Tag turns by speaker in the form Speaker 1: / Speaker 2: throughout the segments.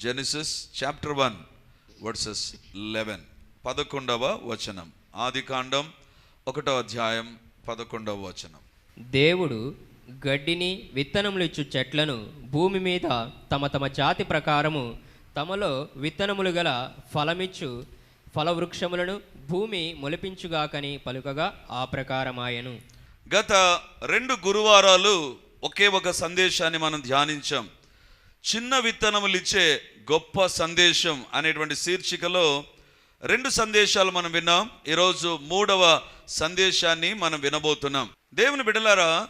Speaker 1: Genesis chapter one verses eleven పదకొండవ వచనం. ఆది కాండం ఒకటో అధ్యాయం పదకొండవ వచనం.
Speaker 2: దేవుడు గడ్డిని విత్తనములు ఇచ్చు చెట్లను భూమి మీద తమ తమ జాతి ప్రకారము తమలో విత్తనములు గల ఫలమిచ్చు ఫలవృక్షములను భూమి మొలిపించుగాకని పలుకగా ఆ ప్రకారమాయను.
Speaker 1: గత రెండు గురువారాలు ఒకే ఒక సందేశాన్ని మనం ధ్యానించాం. చిన్న విత్తనములు ఇచ్చే గొప్ప సందేశం అనేటువంటి శీర్షికలో రెండు సందేశాలు మనం విన్నాం. ఈరోజు మూడవ సందేశాన్ని మనం వినబోతున్నాం. దేవుని బిడలారా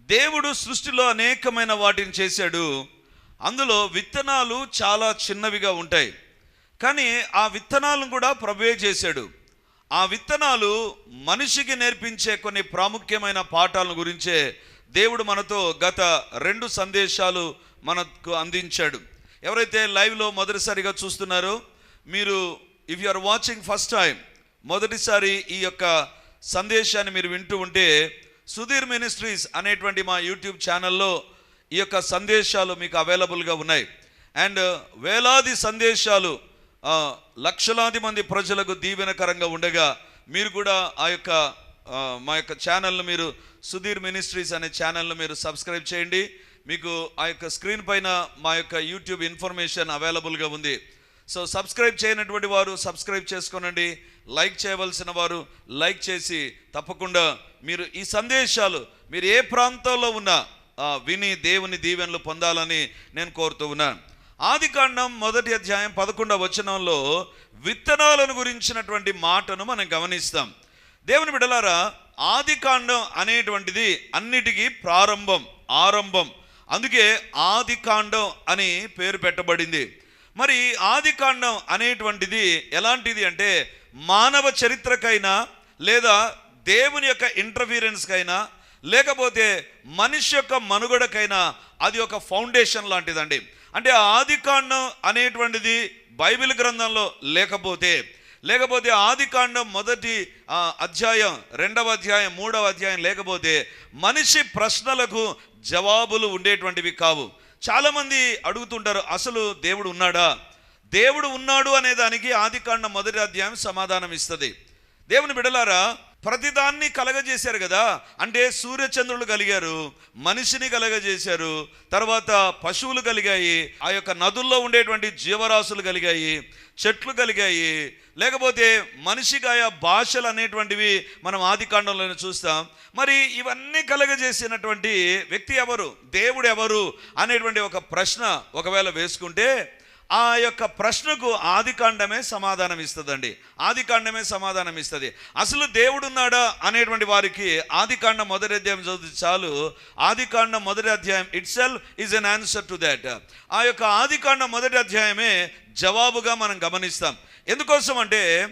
Speaker 1: దేవుడు సృష్టిలో అనేకమైన వాటిని చేశాడు. అందులో విత్తనాలు చాలా చిన్నవిగా ఉంటాయి. కానీ ఆ విత్తనాలను కూడా ప్రభువే చేశాడు. ఆ విత్తనాలు మనిషికి నేర్పించే కొన్ని ప్రాముఖ్యమైన పాఠాలను గురించే దేవుడు మనతో గత రెండు సందేశాలు మనకు అందించాడు. ఎవరైతే లైవ్లో మొదటిసారిగా చూస్తున్నారో మీరు if you are watching first time మొదటిసారి ఈ యొక్క సందేశాన్ని మీరు వింటూ ఉంటే సుధీర్ మినిస్ట్రీస్ అనేటువంటి మా యూట్యూబ్ ఛానల్లో ఈ యొక్క సందేశాలు మీకు అవైలబుల్గా ఉన్నాయి. అండ్ వేలాది సందేశాలు లక్షలాది మంది ప్రజలకు దీవెనకరంగా ఉండగా మీరు కూడా ఆ యొక్క మా యొక్క ఛానల్ను మీరు సుధీర్ మినిస్ట్రీస్ అనే ఛానల్ను మీరు సబ్స్క్రైబ్ చేయండి. మీకు ఆ యొక్క స్క్రీన్ పైన మా యొక్క యూట్యూబ్ ఇన్ఫర్మేషన్ అవైలబుల్గా ఉంది. సో సబ్స్క్రైబ్ చేయనటువంటి వారు సబ్స్క్రైబ్ చేసుకోనండి. లైక్ చేయవలసిన వారు లైక్ చేసి తప్పకుండా మీరు ఈ సందేశాలు మీరు ఏ ప్రాంతంలో ఉన్నా విని దేవుని దీవెనలు పొందాలని నేను కోరుతూ ఉన్నాను ఆది కాండం మొదటి అధ్యాయం పదకొండవ వచనంలో విత్తనాలను గురించినటువంటి మాటను మనం గమనిస్తాం. దేవుని బిడలారా ఆది కాండం అనేటువంటిది అన్నిటికీ ప్రారంభం ఆరంభం. అందుకే ఆది కాండం అని పేరు పెట్టబడింది. మరి ఆది కాండం అనేటువంటిది ఎలాంటిది అంటే మానవ చరిత్రకైనా లేదా దేవుని యొక్క ఇంటర్ఫీరెన్స్కైనా లేకపోతే మనిషి యొక్క మనుగడకైనా అది ఒక ఫౌండేషన్ లాంటిదండి. అంటే ఆది కాండం అనేటువంటిది బైబిల్ గ్రంథంలో లేకపోతే లేకపోతే ఆది కాండం మొదటి అధ్యాయం రెండవ అధ్యాయం మూడవ అధ్యాయం లేకపోతే మనిషి ప్రశ్నలకు జవాబులు ఉండేటువంటివి కావు. చాలామంది అడుగుతుంటారు అసలు దేవుడు ఉన్నాడా? దేవుడు ఉన్నాడు అనే దానికి ఆది కాండ మొదటి అధ్యాయం సమాధానం ఇస్తుంది. దేవుని బిడలారా ప్రతిదాన్ని కలగజేశారు కదా. అంటే సూర్యచంద్రులు కలిగారు మనిషిని కలగజేశారు తర్వాత పశువులు కలిగాయి ఆ యొక్క నదుల్లో ఉండేటువంటి జీవరాశులు కలిగాయి చెట్లు కలిగాయి లేకపోతే మనిషిగాయ భాషలు అనేటువంటివి మనం ఆది కాండంలోనే చూస్తాం. మరి ఇవన్నీ కలగజేసినటువంటి వ్యక్తి ఎవరు? దేవుడు ఎవరు? అనేటువంటి ఒక ప్రశ్న ఒకవేళ వేసుకుంటే ఆ యొక్క ప్రశ్నకు ఆదికాండమే సమాధానం ఇస్తుందండి. ఆదికాండమే సమాధానం ఇస్తుంది. అసలు దేవుడు ఉన్నాడా అనేటువంటి వారికి ఆదికాండం మొదటి అధ్యాయం చదివితే చాలు. ఆదికాండం మొదటి అధ్యాయం itself is an answer to that ఆ యొక్క ఆదికాండం మొదటి అధ్యాయమే జవాబుగా మనం గమనిస్తాం. ఎందుకోసం అంటే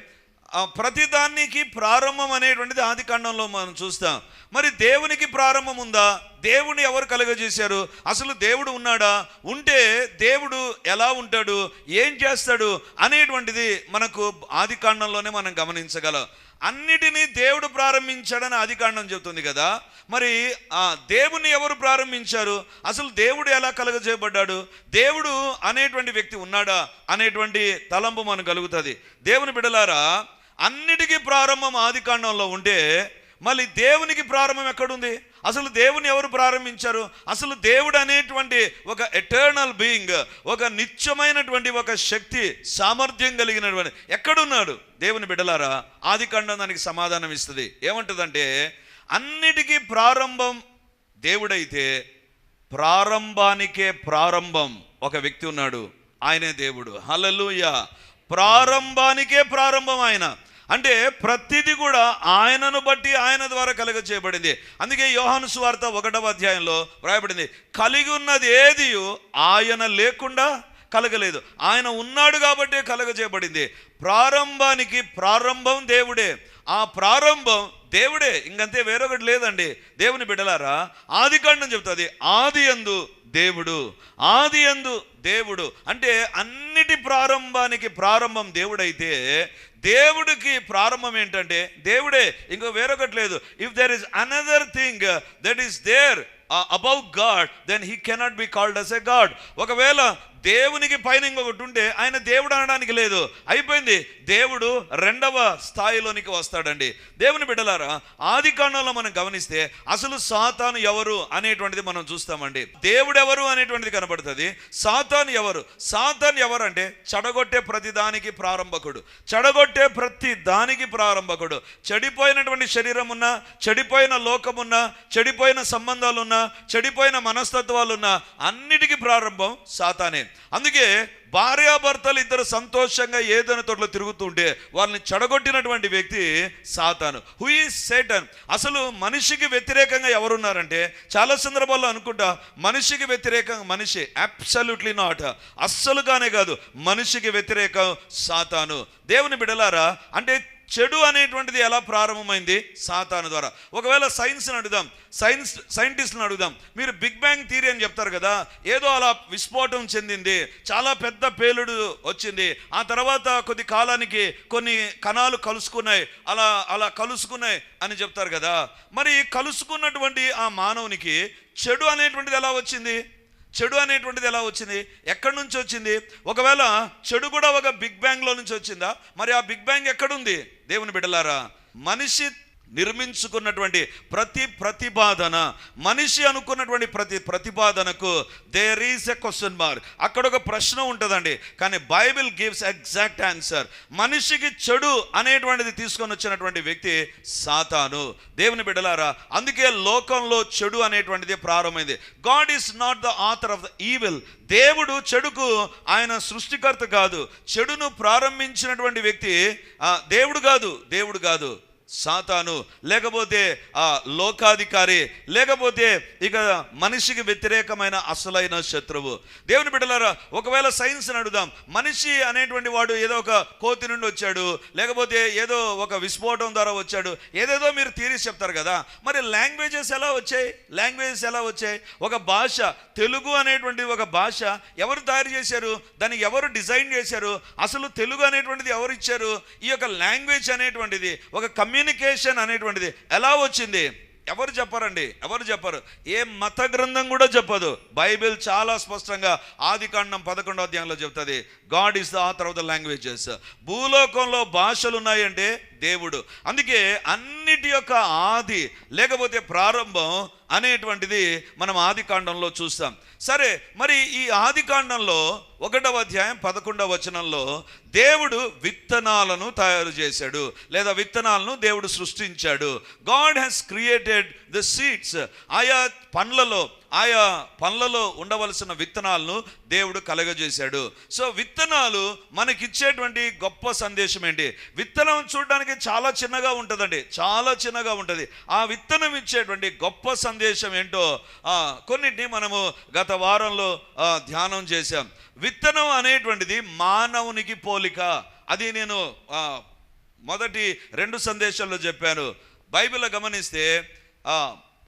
Speaker 1: ప్రతిదానికి ప్రారంభం అనేటువంటిది ఆది కాండంలో మనం చూస్తాం. మరి దేవునికి ప్రారంభం ఉందా? దేవుని ఎవరు కలుగజేశారు? అసలు దేవుడు ఉన్నాడా? ఉంటే దేవుడు ఎలా ఉంటాడు? ఏం చేస్తాడు? అనేటువంటిది మనకు ఆది కాండంలోనే మనం గమనించగలం. అన్నిటినీ దేవుడు ప్రారంభించాడని ఆది చెబుతుంది కదా. మరి ఆ దేవుని ఎవరు ప్రారంభించారు? అసలు దేవుడు ఎలా కలగజేయబడ్డాడు? దేవుడు అనేటువంటి వ్యక్తి ఉన్నాడా? అనేటువంటి తలంపు మనకు కలుగుతుంది. దేవుని బిడలారా అన్నిటికీ ప్రారంభం ఆది కాండంలో ఉంటే మళ్ళీ దేవునికి ప్రారంభం ఎక్కడుంది? అసలు దేవుని ఎవరు ప్రారంభించారు? అసలు దేవుడు అనేటువంటి ఒక ఎటర్నల్ బీయింగ్ ఒక నిత్యమైనటువంటి ఒక శక్తి సామర్థ్యం కలిగినటువంటి ఎక్కడున్నాడు? దేవుని బిడ్డలారా ఆది దానికి సమాధానం ఇస్తుంది. ఏమంటుందంటే అన్నిటికీ ప్రారంభం దేవుడైతే ప్రారంభానికే ప్రారంభం ఒక వ్యక్తి ఉన్నాడు. ఆయనే దేవుడు. హలలుయ ప్రారంభానికే ప్రారంభం ఆయన. అంటే ప్రతిదీ కూడా ఆయనను బట్టి ఆయన ద్వారా కలుగ చేయబడింది అందుకే యోహాను సువార్త ఒకటవ అధ్యాయంలో వ్రాయబడింది. కలిగి ఉన్నది ఏది ఆయన లేకుండా కలగలేదు. ఆయన ఉన్నాడు కాబట్టే కలగజేయబడింది ప్రారంభానికి ప్రారంభం దేవుడే. ఆ ప్రారంభం దేవుడే. ఇంకంతే వేరొకటి లేదండి. దేవుని బిడ్డలారా ఆది కాండం చెప్తుంది ఆది ఎందు దేవుడు. ఆది ఎందు దేవుడు. అంటే అన్నిటి ప్రారంభానికి ప్రారంభం దేవుడైతే దేవుడికి ప్రారంభం ఏంటంటే దేవుడే ఇంకో వేరొకటి లేదు. If there is another thing that is there above God then he cannot be called as a God ఒకవేళ దేవునికి పైన ఇంకొకటి ఉంటే ఆయన దేవుడు అనడానికి లేదు. అయిపోయింది. దేవుడు రెండవ స్థాయిలోనికి వస్తాడండి. దేవుని బిడ్డలారా ఆది కాండంలో మనం గమనిస్తే అసలు సాతాను ఎవరు అనేటువంటిది మనం చూస్తామండి. దేవుడు ఎవరు అనేటువంటిది కనబడుతుంది. సాతాను ఎవరు? సాతాన్ ఎవరు అంటే చెడగొట్టే ప్రతి దానికి ప్రారంభకుడు. చెడగొట్టే ప్రతి దానికి ప్రారంభకుడు. చెడిపోయినటువంటి శరీరం ఉన్నా చెడిపోయిన లోకమున్నా చెడిపోయిన సంబంధాలున్నా చెడిపోయిన మనస్తత్వాలున్నా అన్నిటికీ ప్రారంభం సాతానే. అందుకే భార్యాభర్తలు ఇద్దరు సంతోషంగా ఏదైనా తోటలో తిరుగుతుంటే వాళ్ళని చెడగొట్టినటువంటి వ్యక్తి సాతాను. హూ ఈజ్ సేటన్ అసలు మనిషికి వ్యతిరేకంగా ఎవరున్నారంటే చాలా సందర్భాల్లో అనుకుంటా మనిషికి వ్యతిరేకంగా మనిషి. అబ్సల్యూట్లీ నాట్ అస్సలుగానే కాదు. మనిషికి వ్యతిరేకం సాతాను. దేవుని బిడలారా అంటే చెడు అనేటువంటిది ఎలా ప్రారంభమైంది? సాతాను ద్వారా. ఒకవేళ సైన్స్ని అడుగుదాం సైన్స్ సైంటిస్ట్ని అడుగుదాం. మీరు బిగ్ బ్యాంగ్ థియరీ అని చెప్తారు కదా ఏదో అలా విస్ఫోటం చెందింది చాలా పెద్ద పేలుడు వచ్చింది ఆ తర్వాత కొద్ది కాలానికి కొన్ని కణాలు కలుసుకున్నాయి అలా అలా కలుసుకున్నాయి అని చెప్తారు కదా. మరి కలుసుకున్నటువంటి ఆ మానవునికి చెడు అనేటువంటిది ఎలా వచ్చింది? చెడు అనేటువంటిది ఎలా వచ్చింది? ఎక్కడి నుంచి వచ్చింది? ఒకవేళ చెడు కూడా ఒక బిగ్ బ్యాంగ్లో నుంచి వచ్చిందా? మరి ఆ బిగ్ బ్యాంగ్ ఎక్కడుంది? దేవుని బిడ్డలారా మనిషి నిర్మించుకున్నటువంటి ప్రతి ప్రతిపాదన మనిషి అనుకున్నటువంటి ప్రతి ప్రతిపాదనకు there is a question mark అక్కడ ఒక ప్రశ్న ఉంటుందండి. కానీ బైబిల్ గివ్స్ ఎగ్జాక్ట్ ఆన్సర్ మనిషికి చెడు అనేటువంటిది తీసుకొని వచ్చినటువంటి వ్యక్తి సాతాను. దేవుని బిడ్డలారా అందుకే లోకంలో చెడు అనేటువంటిది ప్రారంభమైంది. God is not the author of the evil దేవుడు చెడుకు ఆయన సృష్టికర్త కాదు. చెడును ప్రారంభించినటువంటి వ్యక్తి దేవుడు కాదు దేవుడు కాదు. సాతాను లేకపోతే ఆ లోకాధికారి లేకపోతే ఇక మనిషికి వ్యతిరేకమైన అసలైన శత్రువు. దేవుని బిడ్డలారా ఒకవేళ సైన్స్ అడుగుదాం. మనిషి అనేటువంటి వాడు ఏదో ఒక కోతి నుండి వచ్చాడు లేకపోతే ఏదో ఒక విస్ఫోటం ద్వారా వచ్చాడు ఏదేదో మీరు థీరీస్ చెప్తారు కదా. మరి లాంగ్వేజెస్ ఎలా వచ్చాయి? లాంగ్వేజెస్ ఎలా వచ్చాయి? ఒక భాష తెలుగు అనేటువంటి ఒక భాష ఎవరు తయారు చేశారు? దాన్ని ఎవరు డిజైన్ చేశారు? అసలు తెలుగు అనేటువంటిది ఎవరు ఇచ్చారు? ఈ యొక్క లాంగ్వేజ్ అనేటువంటిది ఒక కమ్యూనికేషన్ అనేటువంటిది. ఎలా వచ్చింది? ఎవరు చెప్పారండి? ఎవరు చెప్పరు? ఏ మత గ్రంథం కూడా చెప్పదు. బైబిల్ చాలా స్పష్టంగా ఆది కాండం పదకొండో అధ్యాయంలో చెప్తుంది. God is the author of the languages. భూలోకంలో భాషలు ఉన్నాయంటే దేవుడు. అందుకే అన్నిటి యొక్క ఆది లేకపోతే ప్రారంభం అనేటువంటిది మనం ఆది కాండంలో చూస్తాం. సరే మరి ఈ ఆది కాండంలో ఒకటవ అధ్యాయం పదకొండవ వచనంలో దేవుడు విత్తనాలను తయారు చేశాడు లేదా విత్తనాలను దేవుడు సృష్టించాడు. God has created the seeds ఆయా పండ్లలో ఆయా పనులలో ఉండవలసిన విత్తనాలను దేవుడు కలగజేశాడు. సో విత్తనాలు మనకిచ్చేటువంటి గొప్ప సందేశం ఏంటి? విత్తనం చూడడానికి చాలా చిన్నగా ఉంటుందండి. చాలా చిన్నగా ఉంటుంది. ఆ విత్తనం ఇచ్చేటువంటి గొప్ప సందేశం ఏంటో కొన్నిటిని మనము గత వారంలో ధ్యానం చేశాం. విత్తనం అనేటువంటిది మానవునికి పోలిక. అది నేను మొదటి రెండు సందేశాల్లో చెప్పాను. బైబిల్ గమనిస్తే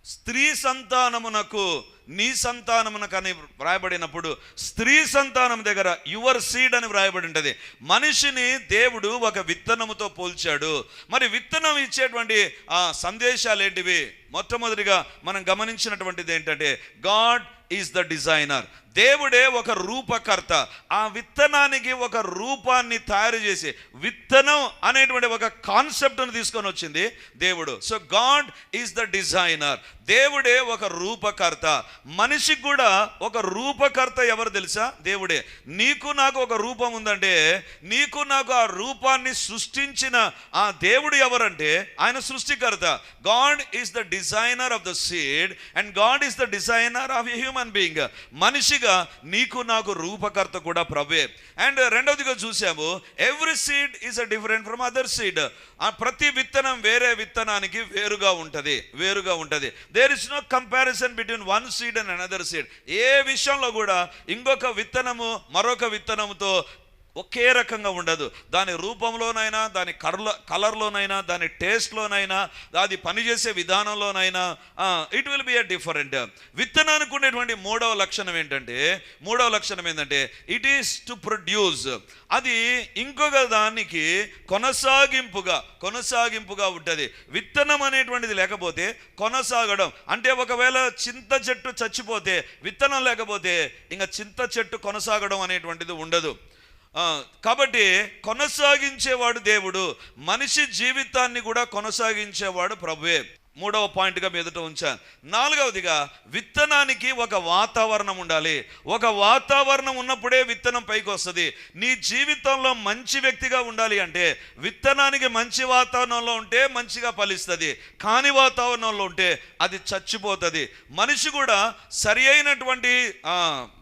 Speaker 1: స్త్రీ సంతానమునకు నీ సంతానమునకు అని వ్రాయబడినప్పుడు స్త్రీ సంతానం దగ్గర యువర్ సీడ్ అని వ్రాయబడి ఉంటుంది. మనిషిని దేవుడు ఒక విత్తనముతో పోల్చాడు. మరి విత్తనం ఇచ్చేటువంటి ఆ సందేశాలు ఏంటివి మొట్టమొదటిగా మనం గమనించినటువంటిది ఏంటంటే గాడ్ ఈజ్ ద డిజైనర్ దేవుడే ఒక రూపకర్త. ఆ విత్తనానికి ఒక రూపాన్ని తయారు చేసి విత్తనం అనేటువంటి ఒక కాన్సెప్ట్ను తీసుకొని వచ్చింది దేవుడు. So God is the designer దేవుడే ఒక రూపకర్త. మనిషికి కూడా ఒక రూపకర్త ఎవరు తెలుసా? దేవుడే. నీకు నాకు ఒక రూపం ఉందంటే నీకు నాకు ఆ రూపాన్ని సృష్టించిన ఆ దేవుడు ఎవరంటే ఆయన సృష్టికర్త. God is the designer of the seed and God is the designer of a human being మనిషిగా నీకు నాకు రూపకర్త కూడా ప్రభే అండ్ రెండవదిగా చూసాము every seed is a different from other seed ఆ ప్రతి విత్తనం వేరే విత్తనానికి వేరుగా ఉంటది వేరుగా ఉంటది. There is no comparison between one seed and another seed ఏ విషయంలో కూడా ఇంకొక విత్తనము మరొక విత్తనముతో ఒకే రకంగా ఉండదు. దాని రూపంలోనైనా దాని కర్ల కలర్లోనైనా దాని టేస్ట్లోనైనా అది పనిచేసే విధానంలోనైనా it will be a different విత్తనానికి ఉండేటువంటి మూడవ లక్షణం ఏంటంటే మూడవ లక్షణం ఏంటంటే ఇట్ ఈస్ టు ప్రొడ్యూస్ అది ఇంకొక దానికి కొనసాగింపుగా కొనసాగింపుగా ఉంటుంది. విత్తనం అనేటువంటిది లేకపోతే కొనసాగడం. అంటే ఒకవేళ చింత చెట్టు చచ్చిపోతే విత్తనం లేకపోతే ఇంకా చింత చెట్టు కొనసాగడం అనేటువంటిది ఉండదు. కాబట్టి కొనసాగించేవాడు దేవుడు. మనిషి జీవితాన్ని కూడా కొనసాగించేవాడు ప్రభువే. మూడవ పాయింట్గా మీదట ఉంచాను. నాలుగవదిగా విత్తనానికి ఒక వాతావరణం ఉండాలి. ఒక వాతావరణం ఉన్నప్పుడే విత్తనం పైకి వస్తుంది. నీ జీవితంలో మంచి వ్యక్తిగా ఉండాలి అంటే విత్తనానికి మంచి వాతావరణంలో ఉంటే మంచిగా ఫలిస్తుంది. కాని వాతావరణంలో ఉంటే అది చచ్చిపోతుంది. మనిషి కూడా సరి అయినటువంటి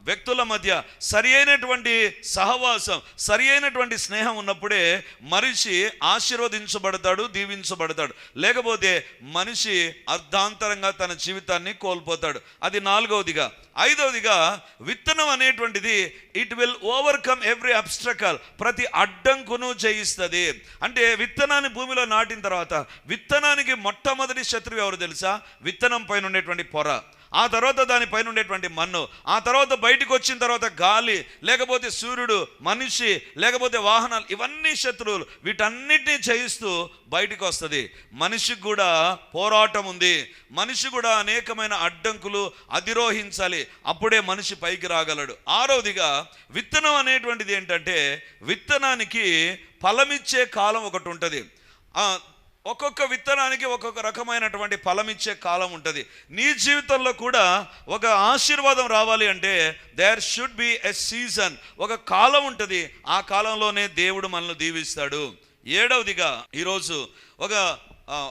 Speaker 1: వ్యక్తుల మధ్య సరి అయినటువంటి సహవాసం సరి అయినటువంటి స్నేహం ఉన్నప్పుడే మనిషి ఆశీర్వదించబడతాడు దీవించబడతాడు. లేకపోతే మనిషి అర్ధాంతరంగా తన జీవితాన్ని కోల్పోతాడు. అది నాలుగవదిగా. ఐదవదిగా విత్తనం అనేటువంటిది it will overcome every obstacle ప్రతి అడ్డంకును జయిస్తుంది. అంటే విత్తనాన్ని భూమిలో నాటిన తర్వాత విత్తనానికి మొట్టమొదటి శత్రువు ఎవరు తెలుసా? విత్తనం పైన ఉండేటువంటి పొర. ఆ తర్వాత దానిపైన ఉండేటువంటి మన్ను. ఆ తర్వాత బయటికి వచ్చిన తర్వాత గాలి లేకపోతే సూర్యుడు మనిషి లేకపోతే వాహనాలు ఇవన్నీ శత్రువులు వీటన్నిటిని జయిస్తూ బయటకు వస్తుంది. మనిషికి కూడా పోరాటం ఉంది. మనిషి కూడా అనేకమైన అడ్డంకులు అధిరోహించాలి. అప్పుడే మనిషి పైకి రాగలడు. ఆరోదిగా విత్తనం అనేటువంటిది ఏంటంటే విత్తనానికి ఫలమిచ్చే కాలం ఒకటి ఉంటుంది. ఒక్కొక్క విత్తనానికి ఒక్కొక్క రకమైనటువంటి ఫలం ఇచ్చే కాలం ఉంటుంది. నీ జీవితంలో కూడా ఒక ఆశీర్వాదం రావాలి అంటే there should be a season ఒక కాలం ఉంటుంది. ఆ కాలంలోనే దేవుడు మనల్ని దీవిస్తాడు. ఏడవదిగా ఈరోజు ఒక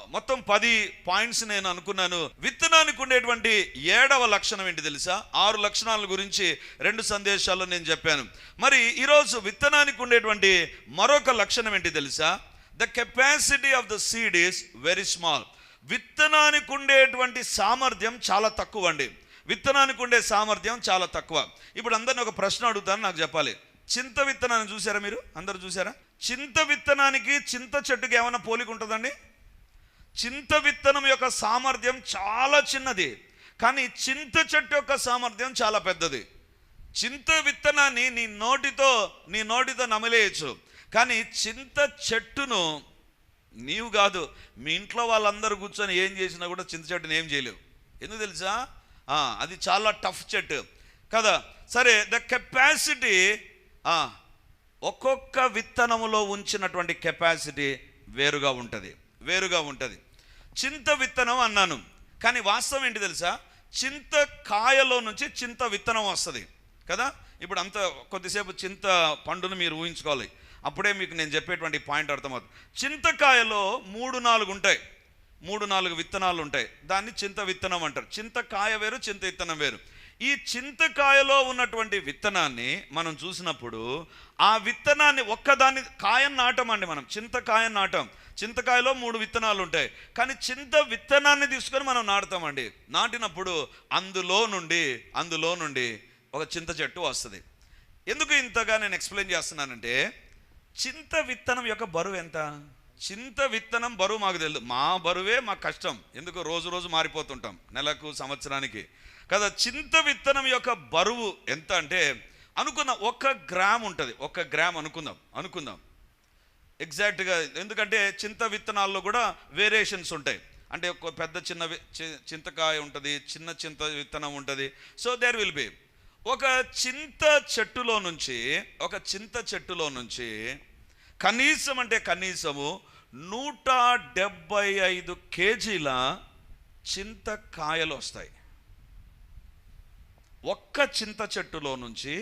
Speaker 1: మొత్తం పది పాయింట్స్ నేను అనుకున్నాను. విత్తనానికి ఉండేటువంటి ఏడవ లక్షణం ఏంటి తెలుసా? ఆరు లక్షణాల గురించి రెండు సందేశాల్లో నేను చెప్పాను. మరి ఈరోజు విత్తనానికి ఉండేటువంటి మరొక లక్షణం ఏంటి తెలుసా? The capacity of the seed is very small విత్తనానికి ఉండేటువంటి సామర్థ్యం చాలా తక్కువ అండి విత్తనానికి ఉండే సామర్థ్యం చాలా తక్కువ. ఇప్పుడు అందరిని ఒక ప్రశ్న అడుగుతాను నాకు చెప్పాలి. చింత విత్తనాన్ని చూసారా మీరు? అందరు చూసారా చింత విత్తనానికి చింత చెట్టుకి ఏమైనా పోలిక ఉంటుందండి? చింత విత్తనం యొక్క సామర్థ్యం చాలా చిన్నది. కానీ చింత చెట్టు యొక్క సామర్థ్యం చాలా పెద్దది. చింత విత్తనాన్ని నీ నోటితో నీ నోటితో నమిలేయచ్చు. కానీ చింత చెట్టును నీవు కాదు మీ ఇంట్లో వాళ్ళందరూ కూర్చొని ఏం చేసినా కూడా చింత చెట్టుని ఏం చేయలేవు. ఎందుకు తెలుసా? అది చాలా టఫ్ చెట్టు. కదా? సరే ద కెపాసిటీ ఒక్కొక్క విత్తనములో ఉంచినటువంటి కెపాసిటీ వేరుగా ఉంటుంది వేరుగా ఉంటుంది. చింత విత్తనం అన్నాను కానీ వాస్తవం ఏంటి తెలుసా? చింత కాయలో నుంచి చింత విత్తనం వస్తుంది కదా? ఇప్పుడు అంత కొద్దిసేపు చింత పండును మీరు ఊహించుకోవాలి. అప్పుడే మీకు నేను చెప్పేటువంటి పాయింట్ అర్థమవుతుంది. చింతకాయలో మూడు నాలుగు ఉంటాయి. మూడు నాలుగు విత్తనాలు ఉంటాయి. దాన్ని చింత విత్తనం అంటారు. చింతకాయ వేరు చింత విత్తనం వేరు. ఈ చింతకాయలో ఉన్నటువంటి విత్తనాన్ని మనం చూసినప్పుడు ఆ విత్తనాన్ని ఒక్కదాన్ని కాయం నాటమండి మనం. చింతకాయం నాటం. చింతకాయలో మూడు విత్తనాలు ఉంటాయి. కానీ చింత విత్తనాన్ని తీసుకొని మనం నాటుతామండి. నాటినప్పుడు అందులో నుండి అందులో నుండి ఒక చింత చెట్టు వస్తుంది. ఎందుకు ఇంతగా నేను ఎక్స్ప్లెయిన్ చేస్తున్నానంటే చింత విత్తనం యొక్క బరువు ఎంత? చింత విత్తనం బరువు మాకు తెలియదు మా బరువే మాకు కష్టం. ఎందుకు? రోజు రోజు మారిపోతుంటాం. నెలకు సంవత్సరానికి. కదా చింత విత్తనం యొక్క బరువు ఎంత అంటే అనుకుందాం ఒక గ్రామ్ ఉంటుంది. ఒక గ్రామ్ అనుకుందాం. అనుకుందాం. ఎగ్జాక్ట్గా ఎందుకంటే చింత విత్తనాల్లో కూడా వేరియేషన్స్ ఉంటాయి. అంటే ఒక పెద్ద చిన్న చింతకాయ ఉంటుంది చిన్న చింత విత్తనం ఉంటుంది. సో దేర్ విల్ బి ఒక చింత చెట్టులో నుంచి ఒక చింత చెట్టులో నుంచి కనీసం అంటే కనీసము నూట డెబ్బై ఐదు కేజీల చింతకాయలు వస్తాయి. ఒక్క చింత చెట్టులో నుంచి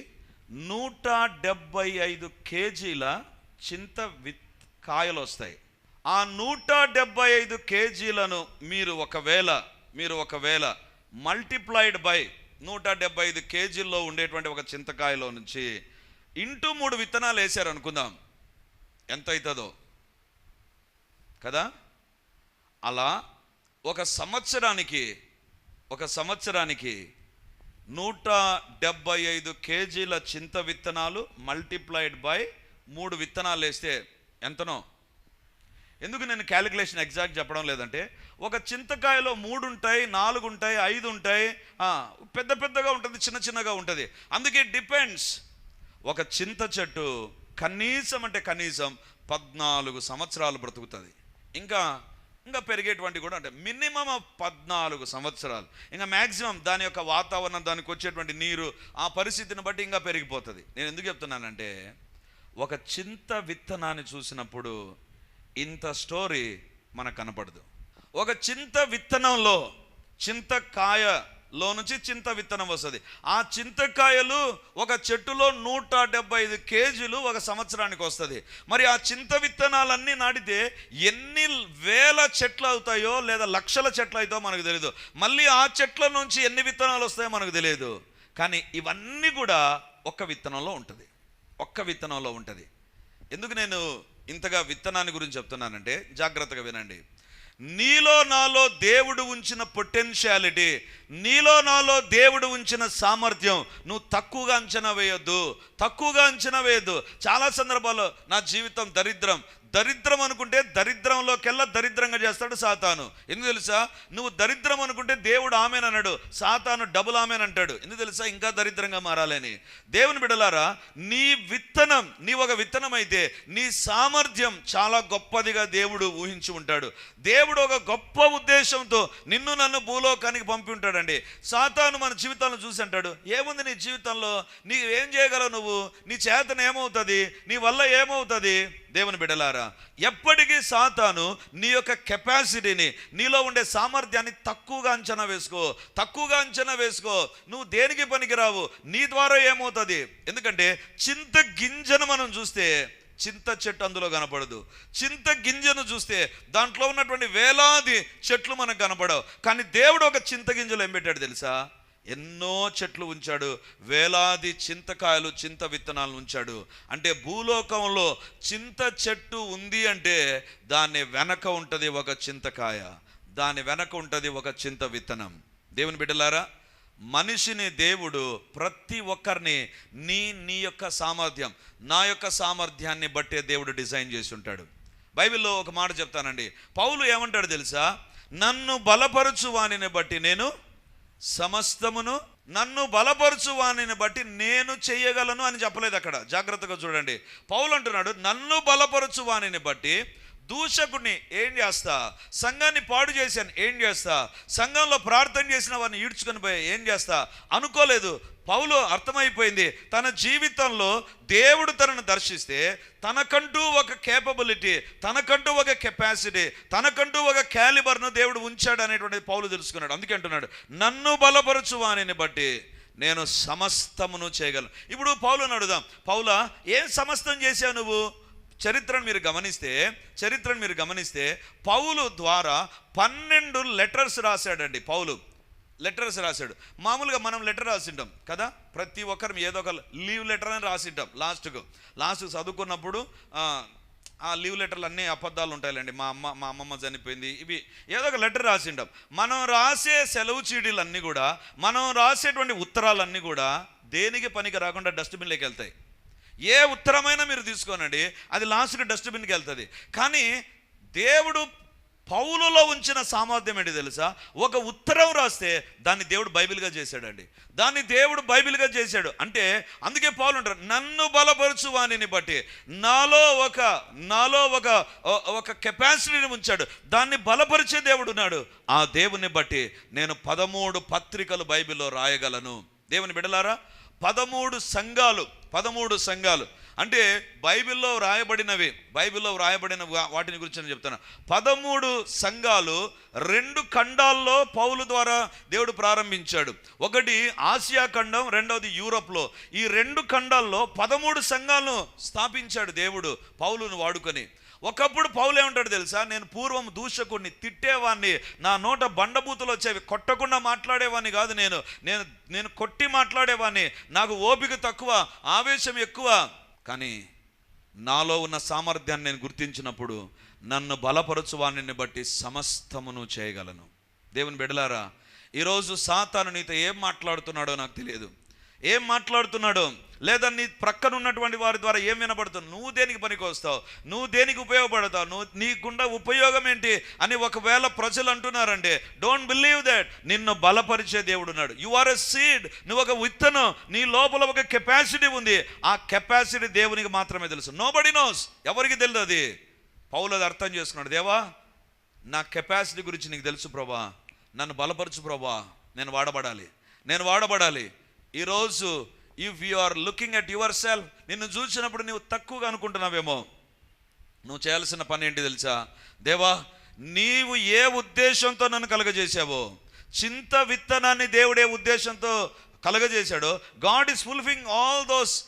Speaker 1: నూట డెబ్బై ఐదు కేజీల చింత విత్ కాయలు వస్తాయి. ఆ నూట డెబ్బై ఐదు కేజీలను మీరు ఒకవేళ మీరు ఒకవేళ మల్టిప్లైడ్ బై నూట డెబ్బై ఐదు కేజీల్లో ఉండేటువంటి ఒక చింతకాయలో నుంచి ఇంటూ మూడు విత్తనాలు వేసారు అనుకుందాం ఎంత అవుతుందో కదా? అలా ఒక సంవత్సరానికి ఒక సంవత్సరానికి నూట డెబ్బై ఐదు కేజీల చింత విత్తనాలు మల్టిప్లైడ్ బై మూడు విత్తనాలు వేస్తే ఎంతనో? ఎందుకు నేను క్యాలిక్యులేషన్ ఎగ్జాక్ట్ చెప్పడం లేదంటే ఒక చింతకాయలో మూడు ఉంటాయి నాలుగు ఉంటాయి ఐదు ఉంటాయి పెద్ద పెద్దగా ఉంటుంది చిన్న చిన్నగా ఉంటుంది. అందుకే డిపెండ్స్. ఒక చింత చెట్టు కనీసం అంటే కనీసం పద్నాలుగు సంవత్సరాలు బ్రతుకుతుంది. ఇంకా ఇంకా పెరిగేటువంటి కూడా అంటే మినిమం పద్నాలుగు సంవత్సరాలు. ఇంకా మ్యాక్సిమం దాని యొక్క వాతావరణం దానికి వచ్చేటువంటి నీరు ఆ పరిస్థితిని బట్టి ఇంకా పెరిగిపోతుంది. నేను ఎందుకు చెప్తున్నానంటే ఒక చింత విత్తనాన్ని చూసినప్పుడు ఇంత స్టోరీ మనకు కనపడదు. ఒక చింత విత్తనంలో చింతకాయ లో నుంచి చింత విత్తనం వస్తుంది. ఆ చింతకాయలు ఒక చెట్టులో నూట డెబ్బై ఐదు కేజీలు ఒక సంవత్సరానికి వస్తుంది. మరి ఆ చింత విత్తనాలన్నీ నాటితే ఎన్ని వేల చెట్లు అవుతాయో లేదా లక్షల చెట్లు అవుతాయో మనకు తెలియదు మళ్ళీ ఆ చెట్ల నుంచి ఎన్ని విత్తనాలు వస్తాయో మనకు తెలియదు కానీ ఇవన్నీ కూడా ఒక్క విత్తనంలో ఉంటుంది. ఒక్క విత్తనంలో ఉంటుంది. ఎందుకు నేను ఇంతగా విత్తనాన్ని గురించి చెప్తున్నానంటే జాగ్రత్తగా వినండి. నీలో నాలో దేవుడు ఉంచిన పొటెన్షియాలిటీ నీలో నాలో దేవుడు ఉంచిన సామర్థ్యం నువ్వు తక్కువగా అంచనా వేయొద్దు తక్కువగా అంచనా వేయద్దు. చాలా సందర్భాల్లో నా జీవితం దరిద్రం దరిద్రం అనుకుంటే దరిద్రంలోకెల్లా దరిద్రంగా చేస్తాడు సాతాను. ఎందుకు తెలుసా? నువ్వు దరిద్రం అనుకుంటే దేవుడు ఆమెన్ అన్నాడు సాతాను డబుల్ ఆమెన్ అంటాడు. ఎందుకు తెలుసా? ఇంకా దరిద్రంగా మారాలని. దేవుని బిడలారా నీ విత్తనం నీ ఒక విత్తనం అయితే నీ సామర్థ్యం చాలా గొప్పదిగా దేవుడు ఊహించి ఉంటాడు. దేవుడు ఒక గొప్ప ఉద్దేశంతో నిన్ను నన్ను భూలోకానికి పంపి ఉంటాడండి. సాతాను మన జీవితాలను చూసి అంటాడు ఏముంది నీ జీవితంలో? నీ ఏం చేయగలవు నువ్వు? నీ చేతన ఏమవుతుంది నీ వల్ల ఏమవుతుంది? దేవుని బిడలారా ఎప్పటికీ సాతాను నీ యొక్క కెపాసిటీని నీలో ఉండే సామర్థ్యాన్ని తక్కువగా అంచనా వేసుకో తక్కువగా అంచనా వేసుకో. నువ్వు దేనికి పనికిరావు? నీ ద్వారా ఏమవుతుంది? ఎందుకంటే చింత గింజను మనం చూస్తే చింత చెట్టు అందులో కనపడదు. చింత గింజను చూస్తే దాంట్లో ఉన్నటువంటి వేలాది చెట్లు మనకు కనపడవు. కానీ దేవుడు ఒక చింత గింజలు ఏం పెట్టాడు తెలుసా? ఎన్నో చెట్లు ఉంచాడు వేలాది చింతకాయలు చింత విత్తనాలు ఉంచాడు. అంటే భూలోకంలో చింత చెట్టు ఉంది అంటే దాని వెనక ఉంటుంది ఒక చింతకాయ దాని వెనక ఉంటుంది ఒక చింత విత్తనం. దేవుని బిడ్డలారా మనిషిని దేవుడు ప్రతి ఒక్కరిని నీ నీ యొక్క సామర్థ్యం నా యొక్క సామర్థ్యాన్ని బట్టే దేవుడు డిజైన్ చేసి ఉంటాడు. బైబిల్లో ఒక మాట చెప్తానండి. పౌలు ఏమంటాడు తెలుసా? నన్ను బలపరచు వానిని బట్టి నేను సమస్తమును నన్ను బలపరచు వాణిని బట్టి నేను చెయ్యగలను అని చెప్పలేదు అక్కడ. జాగ్రత్తగా చూడండి. పౌలు అంటున్నాడు నన్ను బలపరచు వాణిని బట్టి దూషకుని ఏం చేస్తా? సంఘాన్ని పాడు చేశాను ఏం చేస్తా? సంఘంలో ప్రార్థన చేసిన వారిని ఈడ్చుకొని పోయి ఏం చేస్తా? అనుకోలేదు. పౌలు అర్థమైపోయింది. తన జీవితంలో దేవుడు తనను దర్శిస్తే తనకంటూ ఒక కేపబిలిటీ తనకంటూ ఒక కెపాసిటీ తనకంటూ ఒక క్యాలిబర్ను దేవుడు ఉంచాడు అనేటువంటి పౌలు తెలుసుకున్నాడు. అందుకే అంటున్నాడు నన్ను బలపరచు వానిని బట్టి నేను సమస్తమును చేయగలను. ఇప్పుడు పౌలను అడుగుదాం. పౌలా ఏం సమస్తం చేశావు నువ్వు? చరిత్రను మీరు గమనిస్తే చరిత్రను మీరు గమనిస్తే పౌలు ద్వారా పన్నెండు లెటర్స్ రాశాడండి పౌలు. లెటర్స్ రాశాడు. మామూలుగా మనం లెటర్ రాసింటాం కదా? ప్రతి ఒక్కరం ఏదో ఒక లీవ్ లెటర్ అని రాసింటాం లాస్ట్కు. లాస్ట్ చదువుకున్నప్పుడు ఆ, లీవ్ లెటర్లు అన్నీ అబద్ధాలు ఉంటాయిలేండి. మా అమ్మ మా అమ్మమ్మ చనిపోయింది. ఇవి ఏదో ఒక లెటర్ రాసింటాం. మనం రాసే సెలవు చీడీలన్నీ కూడా మనం రాసేటువంటి ఉత్తరాలన్నీ కూడా దేనికి పనికి రాకుండా డస్ట్బిన్లోకి వెళ్తాయి. ఏ ఉత్తరమైనా మీరు తీసుకోనండి అది లాస్ట్కి డస్ట్బిన్కి వెళ్తుంది. కానీ దేవుడు పౌలులో ఉంచిన సామర్థ్యం ఏంటి తెలుసా? ఒక ఉత్తరం రాస్తే దాన్ని దేవుడు బైబిల్గా చేశాడండి. దాన్ని దేవుడు బైబిల్గా చేశాడు. అంటే అందుకే పౌలు ఉంటారు నన్ను బలపరచు వానిని బట్టి నాలో ఒక నాలో ఒక ఒక కెపాసిటీని ఉంచాడు దాన్ని బలపరిచే దేవుడు ఉన్నాడు. ఆ దేవుని బట్టి నేను పదమూడు పత్రికలు బైబిల్లో రాయగలను. దేవుని బిడలారా పదమూడు సంఘాలు పదమూడు సంఘాలు. అంటే బైబిల్లో వ్రాయబడినవి బైబిల్లో వ్రాయబడిన వాటిని గురించి నేను చెప్తాను. పదమూడు సంఘాలు రెండు ఖండాల్లో పౌలు ద్వారా దేవుడు ప్రారంభించాడు. ఒకటి ఆసియా ఖండం రెండవది యూరోప్లో. ఈ రెండు ఖండాల్లో పదమూడు సంఘాలను స్థాపించాడు దేవుడు పౌలును వాడుకొని. ఒకప్పుడు పౌలు ఏమంటాడు తెలుసా? నేను పూర్వం దూషకుడిని తిట్టేవాడిని నా నోట బండబూతులు వచ్చేవి కొట్టకుండా మాట్లాడేవాడిని కాదు నేను. నేను నేను కొట్టి మాట్లాడేవాడిని నాకు ఓపిక తక్కువ ఆవేశం ఎక్కువ. కానీ నాలో ఉన్న సామర్థ్యాన్ని నేను గుర్తించినప్పుడు నన్ను బలపరచు వాణిని బట్టి సమస్తమును చేయగలను. దేవుని బిడలారా ఈరోజు సాతాను నీతో ఏం మాట్లాడుతున్నాడో నాకు తెలియదు. ఏం మాట్లాడుతున్నాడు? లేదా నీ ప్రక్కన ఉన్నటువంటి వారి ద్వారా ఏం వినబడుతుంది? నువ్వు దేనికి పనికి వస్తావు? నువ్వు దేనికి ఉపయోగపడతావు? నువ్వు నీకుండా ఉపయోగం ఏంటి? అని ఒకవేళ ప్రజలు అంటున్నారండి డోంట్ బిలీవ్ దట్ నిన్ను బలపరిచే దేవుడు ఉన్నాడు. యు ఆర్ ఎ సీడ్ నువ్వు ఒక విత్తనం. నీ లోపల ఒక కెపాసిటీ ఉంది. ఆ కెపాసిటీ దేవునికి మాత్రమే తెలుసు. నో బడి నోస్ ఎవరికి తెలియదు అది? పౌలు అది అర్థం చేసుకున్నాడు. దేవా నా కెపాసిటీ గురించి నీకు తెలుసు ప్రభా. నన్ను బలపరచు ప్రభా. నేను వాడబడాలి. నేను వాడబడాలి. ఈరోజు if you are looking at yourself నిన్ను చూసినప్పుడు నువ్వు తక్కువగా అనుకుంటున్నావేమో. నువ్వు చేయాల్సిన పని ఏంటి తెలుసా? దేవా నీవు ఏ ఉద్దేశంతో నన్ను కలగజేశావో చింత విత్తనాన్ని దేవుడే ఉద్దేశంతో కలగజేశాడు God is fulfilling all those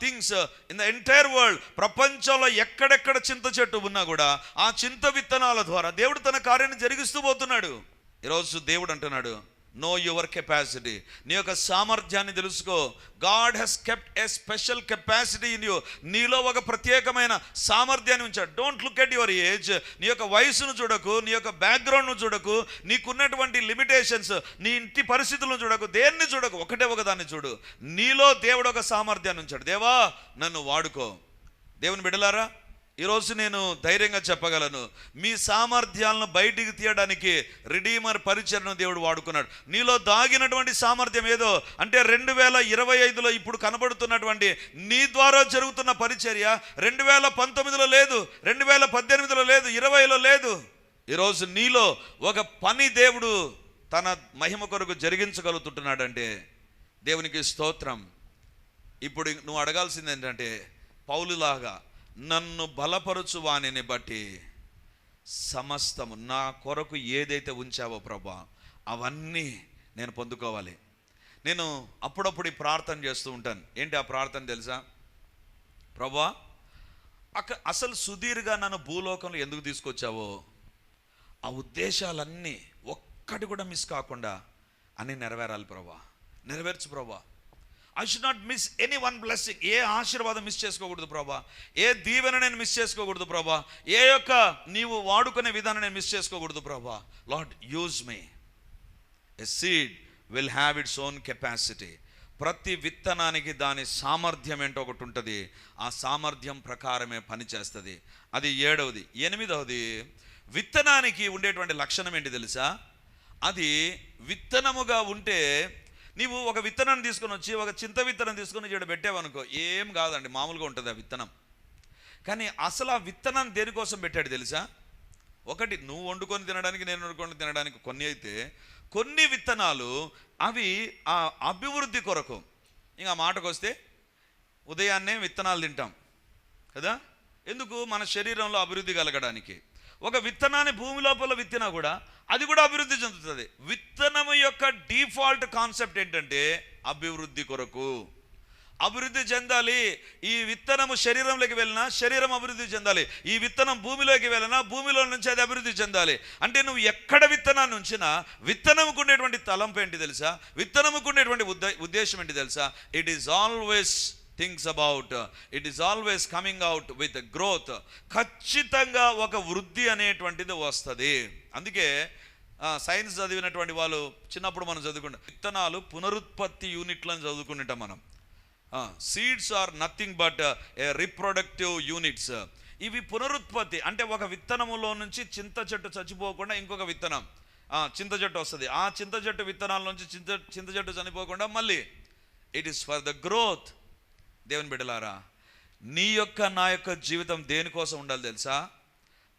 Speaker 1: things in the entire world ప్రపంచంలో ఎక్కడెక్కడ చింత చెట్టు ఉన్నా కూడా ఆ చింత విత్తనాల ద్వారా దేవుడు తన కార్యాన్ని జరిగిస్తూ పోతున్నాడు. ఈరోజు దేవుడు అంటున్నాడు నో యువర్ కెపాసిటీ నీ యొక్క సామర్థ్యాన్ని తెలుసుకో. God has kept a special capacity in you నీలో ఒక ప్రత్యేకమైన సామర్థ్యాన్ని ఉంచాడు. Don't look at your age నీ యొక్క వయసును చూడకు. నీ యొక్క బ్యాక్గ్రౌండ్ను చూడకు. నీకున్నటువంటి లిమిటేషన్స్ నీ ఇంటి పరిస్థితులను చూడకు. దేన్ని చూడకు? ఒకటే ఒకదాన్ని చూడు. నీలో దేవుడు ఒక సామర్థ్యాన్ని ఉంచాడు. దేవా నన్ను వాడుకో. దేవుని బిడలారా ఈరోజు నేను ధైర్యంగా చెప్పగలను. మీ సామర్థ్యాలను బయటికి తీయడానికి రిడీమర్ పరిచయను దేవుడు వాడుకున్నాడు. నీలో దాగినటువంటి సామర్థ్యం ఏదో? అంటే రెండు వేల ఇరవై ఐదులో ఇప్పుడు కనబడుతున్నటువంటి నీ ద్వారా జరుగుతున్న పరిచర్య రెండు వేల పంతొమ్మిదిలో లేదు. రెండు వేల పద్దెనిమిదిలో లేదు. ఇరవైలో లేదు. ఈరోజు నీలో ఒక పని దేవుడు తన మహిమ కొరకు జరిగించగలుగుతుంటున్నాడంటే దేవునికి స్తోత్రం. ఇప్పుడు నువ్వు అడగాల్సింది ఏంటంటే పౌలులాగా నన్ను బలపరుచు వానిని బట్టి సమస్తము నా కొరకు ఏదైతే ఉంచావో ప్రభా అవన్నీ నేను పొందుకోవాలి. నేను అప్పుడప్పుడు ఈ ప్రార్థన చేస్తూ ఉంటాను. ఏంటి ఆ ప్రార్థన తెలుసా? ప్రభా అక్క అసలు సుదీర్ఘ నన్ను భూలోకంలో ఎందుకు తీసుకొచ్చావో? ఆ ఉద్దేశాలన్నీ ఒక్కటి కూడా మిస్ కాకుండా అన్నీ నెరవేరాలి ప్రభా. నెరవేర్చు ప్రభా. I should not miss any one blessing ఏ ఆశీర్వాదం మిస్ చేసుకోకూడదు ప్రభా. ఏ దీవెన నేను మిస్ చేసుకోకూడదు ప్రభా. ఏ యొక్క నీవు వాడుకునే విధానం నేను మిస్ చేసుకోకూడదు ప్రభా. Lord use me a seed will have its own capacity ప్రతి విత్తనానికి దాని సామర్థ్యం ఏంటో ఒకటి ఉంటుంది. ఆ సామర్థ్యం ప్రకారమే పనిచేస్తుంది అది ఏడవది. ఎనిమిదవది విత్తనానికి ఉండేటువంటి లక్షణం ఏంటి తెలుసా? అది విత్తనముగా ఉంటే నీవు ఒక విత్తనాన్ని తీసుకొని వచ్చి ఒక చింత విత్తనం తీసుకొని ఇక్కడ పెట్టావనుకో ఏం కాదండి మామూలుగా ఉంటుంది ఆ విత్తనం. కానీ అసలు ఆ విత్తనాన్ని దేనికోసం పెట్టాడు తెలుసా? ఒకటి నువ్వు వండుకొని తినడానికి నేను వండుకొని తినడానికి కొన్ని అయితే కొన్ని విత్తనాలు అవి ఆ అభివృద్ధి కొరకు. ఇంకా మాటకు వస్తే ఉదయాన్నే విత్తనాలు తింటాం కదా? ఎందుకు? మన శరీరంలో అభివృద్ధి కలగడానికి. ఒక విత్తనాన్ని భూమి లోపల విత్తినా కూడా అది కూడా అభివృద్ధి చెందుతుంది. విత్తనము యొక్క డిఫాల్ట్ కాన్సెప్ట్ ఏంటంటే అభివృద్ధి కొరకు. అభివృద్ధి చెందాలి. ఈ విత్తనము శరీరంలోకి వెళ్ళినా శరీరం అభివృద్ధి చెందాలి. ఈ విత్తనం భూమిలోకి వెళ్ళినా భూమిలో నుంచి అది అభివృద్ధి చెందాలి. అంటే నువ్వు ఎక్కడ విత్తనాన్ని ఉంచినా విత్తనముకు ఉండేటువంటి తలంపు ఏంటి తెలుసా? విత్తనముకు ఉండేటువంటి ఉద్ద ఉద్దేశం ఏంటి తెలుసా? It is always things about it is always coming out with growth ఖచ్చితంగా ఒక వృద్ధి అనేటువంటిది వస్తుంది. అందుకే సైన్స్ చదివినటువంటి వాళ్ళు చిన్నప్పుడు మనం చదువుకుంటాం. విత్తనాలు పునరుత్పత్తి యూనిట్లను చదువుకుంటాం మనం. Seeds are nothing but a reproductive units ఇవి పునరుత్పత్తి అంటే ఒక విత్తనములో నుంచి చింత చెట్టు చచ్చిపోకుండా ఇంకొక విత్తనం. చింత చెట్టు వస్తుంది. ఆ చింత చెట్టు విత్తనాల నుంచి చింత చింత చెట్టు చనిపోకుండా మళ్ళీ it is for the growth దేవుని బిడ్డలారా నీ యొక్క నా యొక్క జీవితం దేనికోసం ఉండాలి తెలుసా?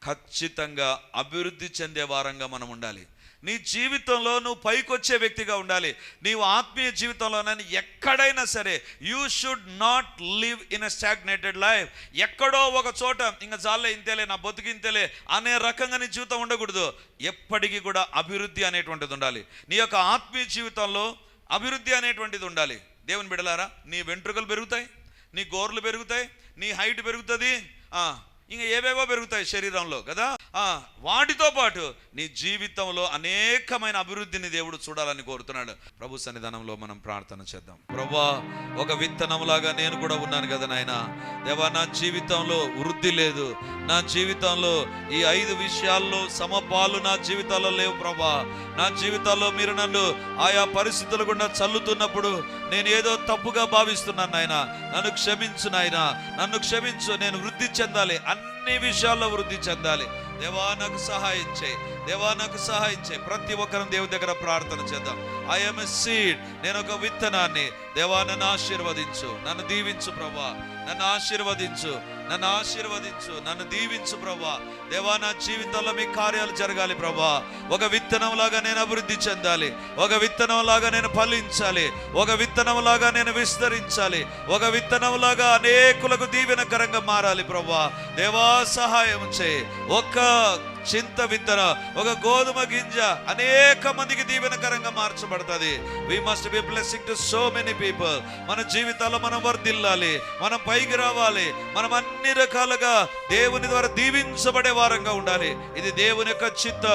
Speaker 1: ఖచ్చితంగా అభివృద్ధి చెందే వారంగా మనం ఉండాలి. నీ జీవితంలో నువ్వు పైకొచ్చే వ్యక్తిగా ఉండాలి. నీవు ఆత్మీయ జీవితంలోనని ఎక్కడైనా సరే you should not live in a stagnated life ఎక్కడో ఒక చోట ఇంకా జాలే ఇంతేలే నా బతుకు ఇంతేలే అనే రకంగా నీ జీవితం ఉండకూడదు. ఎప్పటికీ కూడా అభివృద్ధి అనేటువంటిది ఉండాలి. నీ యొక్క ఆత్మీయ జీవితంలో అభివృద్ధి అనేటువంటిది ఉండాలి. దేవుని బిడలారా నీ వెంట్రుకలు పెరుగుతాయి నీ గోర్లు పెరుగుతాయి నీ హైట్ పెరుగుతుంది. ఇంకా ఏవేవో పెరుగుతాయి శరీరంలో కదా? ఆ, వాటితో పాటు నీ జీవితంలో అనేకమైన అభివృద్ధిని దేవుడు చూడాలని కోరుతున్నాడు. ప్రభు సన్నిధానంలో మనం ప్రార్థన చేద్దాం. ప్రభా ఒక విత్తనంలాగా నేను కూడా ఉన్నాను కదా నాయన. దేవా నా జీవితంలో వృద్ధి లేదు. నా జీవితంలో ఈ ఐదు విషయాల్లో సమపాలు నా జీవితాల్లో లేవు ప్రభా. నా జీవితాల్లో మీరు నన్ను ఆయా పరిస్థితులు గుండా చల్లుతున్నప్పుడు నేను ఏదో తప్పుగా భావిస్తున్నాను నాయన. నన్ను క్షమించు నాయన. నన్ను క్షమించు. నేను వృద్ధి చెందాలి అన్ని విషయాల్లో వృద్ధి చెందాలి. దేవా నాకు సహాయం చేయి. దేవా నాకు సహాయం చేయి. ప్రతి ఒక్కరం దేవుని దగ్గర ప్రార్థన చేద్దాం. ఐఎమ్ ఎ సీడ్ నేను ఒక విత్తనాన్ని. దేవా నన్ను ఆశీర్వదించు. నన్ను దీవించు ప్రభా. నన్ను ఆశీర్వదించు నన్ను ఆశీర్వదించు నన్ను దీవించు ప్రభా. దేవా నా జీవితంలో మీ కార్యాలు జరగాలి ప్రభా. ఒక విత్తనంలాగా నేను అభివృద్ధి చెందాలి. ఒక విత్తనంలాగా నేను ఫలించాలి. ఒక విత్తనంలాగా నేను విస్తరించాలి. ఒక విత్తనంలాగా అనేకులకు దీవెనకరంగా మారాలి ప్రభా. దేవా సహాయం చేయి. ఒక్క చింత విత్తన ఒక గోధుమ గింజ అనేక మందికి దీవెనకరంగా మార్చబడుతుంది. We must be blessing to so many people మన జీవితాల్లో మనం వర్ధిల్లాలి మనం పైకి రావాలి మనం అన్ని రకాలుగా దేవుని ద్వారా దీవించబడే వారంగా ఉండాలి. ఇది దేవుని యొక్క చిత్త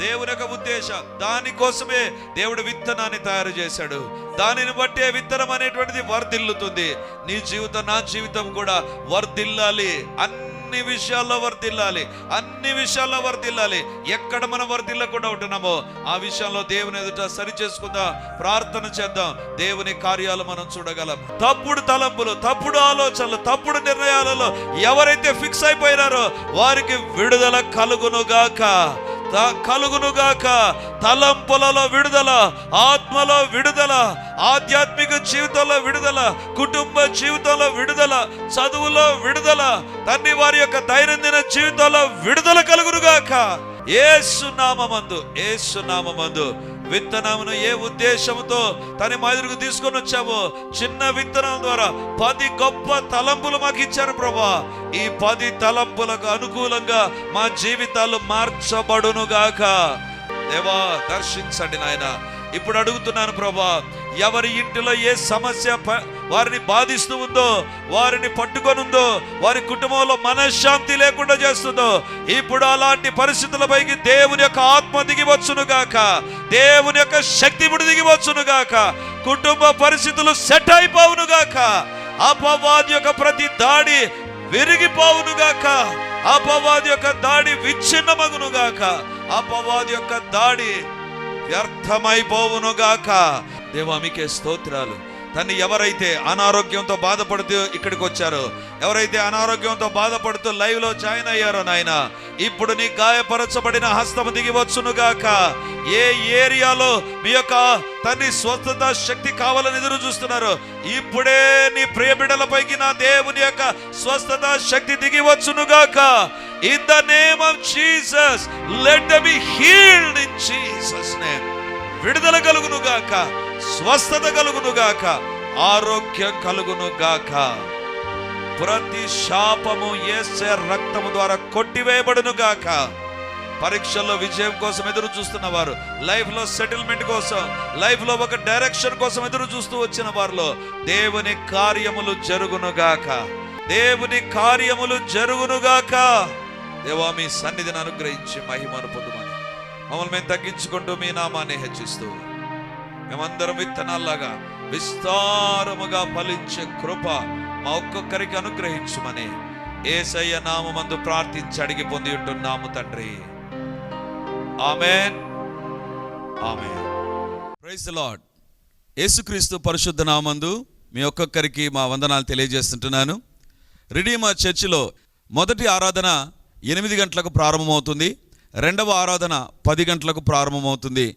Speaker 1: దేవుని యొక్క ఉద్దేశం. దానికోసమే దేవుడు విత్తనాన్ని తయారు చేశాడు. దానిని బట్టే విత్తనం అనేటువంటిది వర్ధిల్లుతుంది. నీ జీవితం నా జీవితం కూడా వర్దిల్లాలి అన్ని అన్ని విషయాల్లో వర్దిల్లాలి అన్ని విషయాల్లో వర్దిల్లాలి ఎక్కడ మనం వర్దిల్లకుండా ఉంటున్నామో ఆ విషయంలో దేవుని ఎదుట సరి చేసుకుందాం ప్రార్థన చేద్దాం. దేవుని కార్యాలు మనం చూడగలం. తప్పుడు తలంపులు తప్పుడు ఆలోచనలు తప్పుడు నిర్ణయాలలో ఎవరైతే ఫిక్స్ అయిపోయినారో వారికి విడుదల కలుగునుగాక. గాక కలుగునుగాక. తలంపులలో విడుదల ఆత్మలో విడుదల ఆధ్యాత్మిక జీవితంలో విడుదల కుటుంబ జీవితంలో విడుదల చదువులో విడుదల తండ్రి వారి యొక్క దైనందిన జీవితంలో విడుదల కలుగునుగాక. ఏసు నామమందు ఏసు నామమందు విత్తనమును ఏ ఉద్దేశంతో తన మాదిరికి తీసుకొని వచ్చావో? చిన్న విత్తనం ద్వారా పది గొప్ప తలంపులు మాకు ఇచ్చారు ప్రభా. ఈ పది తలంపులకు అనుకూలంగా మా జీవితాలు మార్చబడునుగాక. దేవా దర్శించండి నాయన. ఇప్పుడు అడుగుతున్నాను ప్రభా ఎవరి ఇంటిలో ఏ సమస్య ప- వారిని బాధిస్తూ ఉందో వారిని పట్టుకొని ఉందో వారి కుటుంబంలో మనశ్శాంతి లేకుండా చేస్తుందో ఇప్పుడు అలాంటి పరిస్థితులపైకి దేవుని యొక్క ఆత్మ దిగి వచ్చునుగాక దేవుని యొక్క శక్తి ఇప్పుడు దిగివచ్చును వచ్చునుగాక కుటుంబ పరిస్థితులు సెట్ అయిపోవును గాక. అపవాది యొక్క ప్రతి దాడి విరిగిపోవును గాక. అపవాది యొక్క దాడి విచ్ఛిన్నమగును గాక. అపవాది యొక్క దాడి వ్యర్థమైపోవును గాక. దేవా మీకే స్తోత్రాలు. తను ఎవరైతే అనారోగ్యంతో బాధపడుతూ ఇక్కడికి వచ్చారో ఎవరైతే అనారోగ్యంతో బాధపడుతూ లైవ్లో జాయిన్ అయ్యారో నాయన ఇప్పుడు నీ గాయపరచబడిన హస్తము దిగివచ్చునుగాక ఏ ఏరియాలో మీ యొక్క తన్ని స్వస్థత శక్తి కావాలని ఎదురు చూస్తున్నారు ఇప్పుడే నీ ప్రియ బిడ్డలపైకి నా దేవుని యొక్క స్వస్థత శక్తి దిగివచ్చునుగాక in the name of Jesus let be healed in Jesus name విడుదల కలుగును గాక. స్వస్థత కలుగును గాక ఆరోగ్యం కలుగును గాక ప్రతి శాపము ఏసే రక్తము ద్వారా కొట్టివేయబడును గాక పరీక్షల్లో విజయం కోసం ఎదురు చూస్తున్న వారు లైఫ్లో సెటిల్మెంట్ కోసం లైఫ్లో ఒక డైరెక్షన్ కోసం ఎదురు చూస్తూ వచ్చిన వారిలో దేవుని కార్యములు జరుగునుగాక. దేవుని కార్యములు జరుగునుగాక. దేవా మీ సన్నిధిని అనుగ్రహించి మహిమను పొందుమని. మమ్మల్ని మేము తగ్గించుకుంటూ మీ నామాన్ని హెచ్చిస్తూ మేమందరం విత్తనాల్లాగా విస్తారముగా ఫలించే కృప మా ఒక్కొక్కరికి అనుగ్రహించుమని ఏసయ్య నామందు ప్రార్థించి అడిగి పొంది ఉంటున్నాము తండ్రి. ఆమెన్. ఆమెన్. ప్రైజ్ లాడ్ యేసుక్రీస్తు పరిశుద్ధ నామందు మీ ఒక్కొక్కరికి మా వందనాలు తెలియజేస్తుంటున్నాను. రిడీమర్ చర్చిలో మొదటి ఆరాధన ఎనిమిది గంటలకు ప్రారంభమవుతుంది. రెండవ ఆరాధన పది గంటలకు ప్రారంభమవుతుంది.